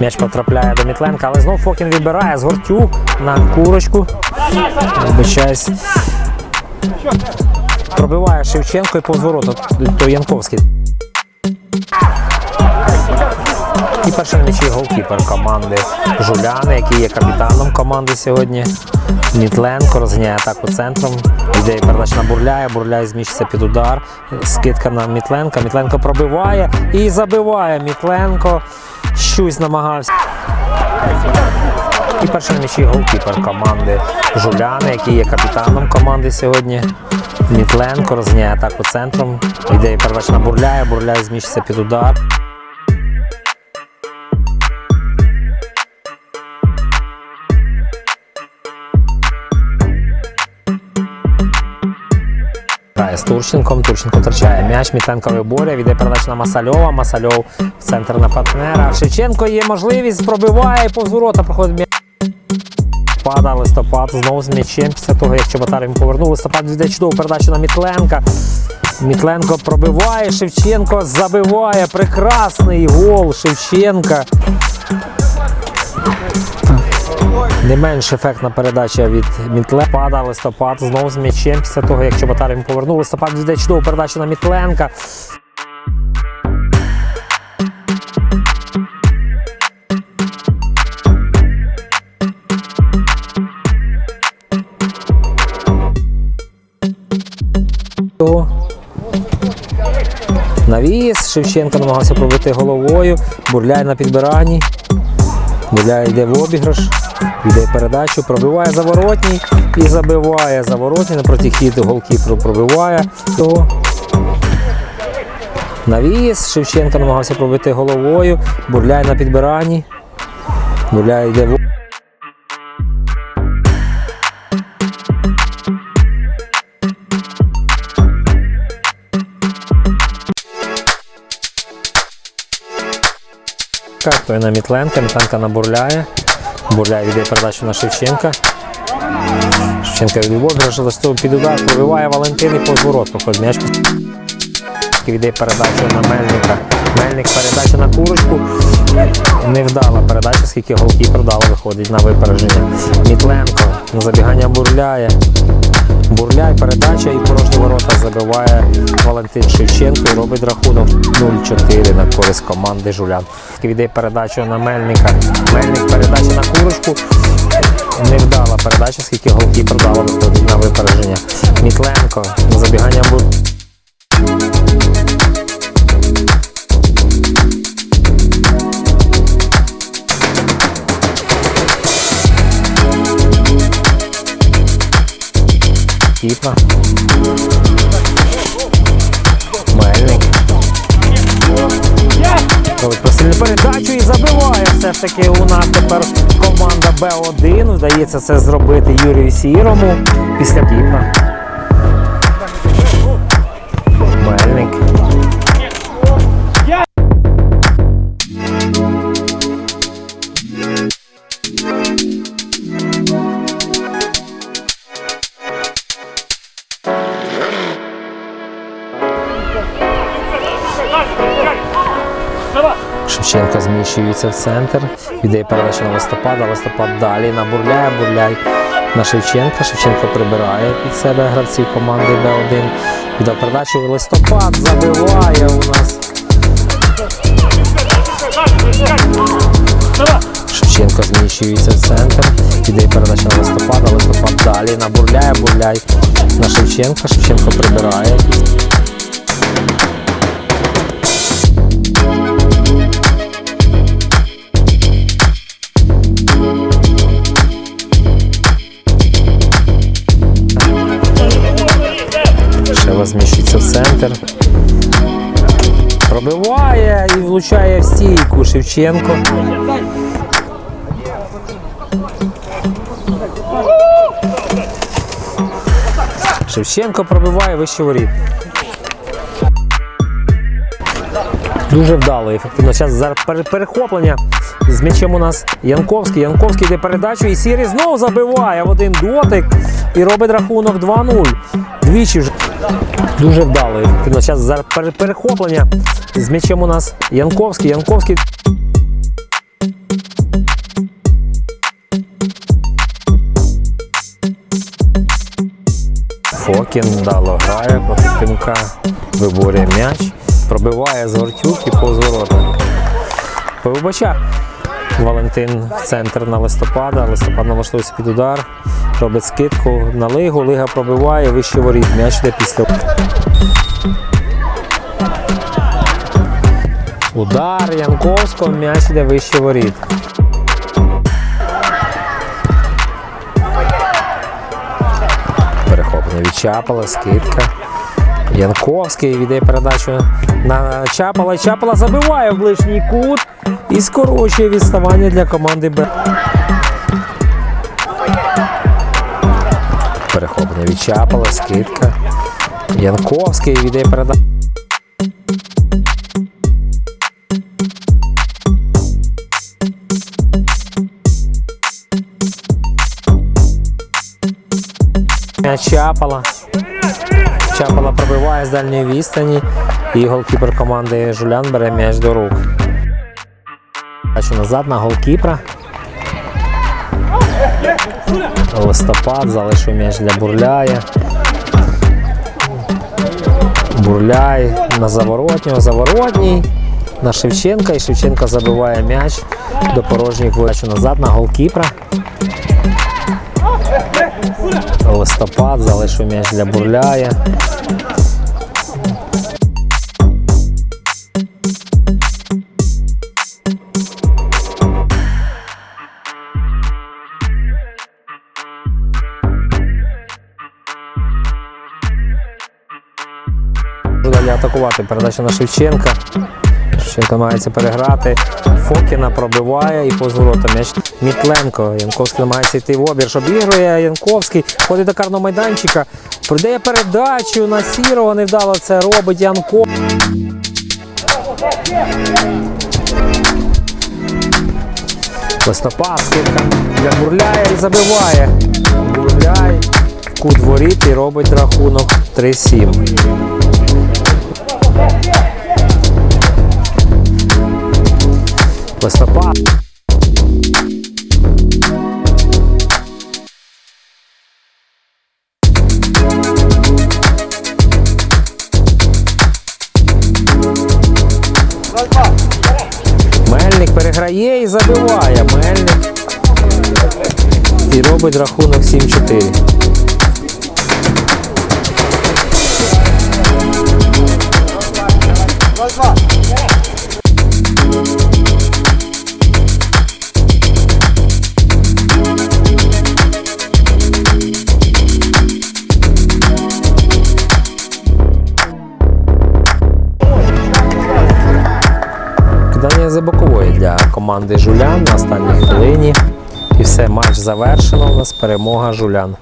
М'яч потрапляє до Мітленка, але знов Фокін відбирає з Гортюк на курочку. Вибачаюсь. Пробиває Шевченко і повз ворота. То Янковський. І перший м'ячі голкіпер команди Жуляни, який є капітаном команди сьогодні. Мітленко розганяє атаку центром. Йде передач на Бурляя. Бурляй зміщиться під удар. Скидка на Мітленка. Мітленко пробиває і забиває Мітленко. Щось намагався. І перший м'ячі голкіпер команди Жуляни, який є капітаном команди сьогодні. Мітленко розганяє атаку центром. Ідея первачна бурляє, бурляє зміщиться під удар. Грає з Турченком. Турченко втрачає м'яч. Мітленко виборює. Віде передача на Масальова. Масальов в центр на партнера. Шевченко є можливість, пробиває повз ворота. Проходить м'яч. Пада листопад знову з м'ячем після того, як Чоботар йому повернув. Листопад віддає чудову передачу на Мітленка. Мітленко пробиває, Шевченко забиває. Прекрасний гол Шевченка. Не менш ефектна передача від Мітле. Пада листопад знову з м'ячем після того, як Чоботар йому повернув. Листопад віддає чудову передачу на Мітленка. Навіс. Шевченко намагався пробити головою. Бурляй на підбиранні. Бурляй йде в обіграш. Йде передачу, пробиває заворотній і забиває заворотній на протихід голкіпер пробиває того. Навіс. Шевченко намагався пробити головою. Бурляй на підбиранні. Бурляй йде в на Мітленка, Мітленка на Бурляє. Віддає передачу на Шевченка. Шевченка від обіграш, листов під удар, пробиває Валентин і ворот. Проходить м'яч. Віддає передачу на Мельника. Мельник передача на курочку. Невдала передача, скільки голкіпер дало виходить на випередження. Мітленко на забігання бурляє. Бурляй, передача і порожні ворота забиває Валентин Шевченко і робить рахунок 0-4 на користь команди Жулян. Віддає передачу на Мельника. Мельник передача на курочку. Невдала передача, скільки голкіпер дало на випередження. Мітленко забігання бур. Кіпа. Мельник. Робить посильну передачу і забиває. Все ж таки у нас тепер команда Б1. Вдається це зробити Юрію Сірому після півна. Мельник. Зміщується в центр. Віддає передачу на листопада. Листопад далі на бурляє, бурляй на Шевченка. Шевченко прибирає під себе гравців команди Б1. Віддав передачу листопад забиває у нас. Шевченко зміщується в центр. Віддає передачу на листопада. Листопад далі на бурляє, бурляй на Шевченка. Шевченко прибирає. Центр. Пробиває і влучає в стійку Шевченко. Шевченко пробиває вище воріт. Дуже вдало, ефективно. Зараз зараз перехоплення з м'ячем у нас Янковський. Янковський йде передачу і Сірі знову забиває в один дотик і робить рахунок 2-0. Двічі вже дуже вдалий. Ну, зараз перехоплення з м'ячем у нас Янковський. Янковський. Фокін вдало грає проти Тимка, виборює м'яч, пробиває з гортюк і повз ворота. Валентин в центр на листопада. Листопад налаштується під удар. Робить скидку на лигу. Лига пробиває, вище воріт. М'яч йде після. Удар Янковського, м'яч йде вище воріт. Перехоплення від Чапала, скидка. Янковський віддає передачу на Чапала. Чапала забиває в ближній кут і скорочує відставання для команди Б. Перехоплення від Чапала, скидка. Янковський віддає передачу. Чапала. Чапала пробиває з дальньої відстані. І голкіпер команди Жулян бере м'яч до рук. Бачу назад на голкіпера. Листопад залишив м'яч для бурляя. Бурляй на заворотнього, заворотній. На Шевченка і Шевченко забиває м'яч до порожніх Бачу назад на голкіпера. Листопад залишив м'яч для бурляя. Далі атакувати. Передача на Шевченка. Шевченко намагається переграти. Фокіна пробиває і поза ворота м'яч Мітленко. Янковський намагається йти в обір. Обігрує Янковський. Ходить до карного майданчика. Продає передачу на Сірого. Невдало це робить Янко. Листопад, скидка для Бурляя і забиває. Бурляй в кут воріт і робить рахунок 3-7. Листопад. Мельник переграє і забиває. Мельник. І робить рахунок 7-4. Кидання для команди Жулян на останній хвилині. І все, матч завершено. У нас перемога Жулян.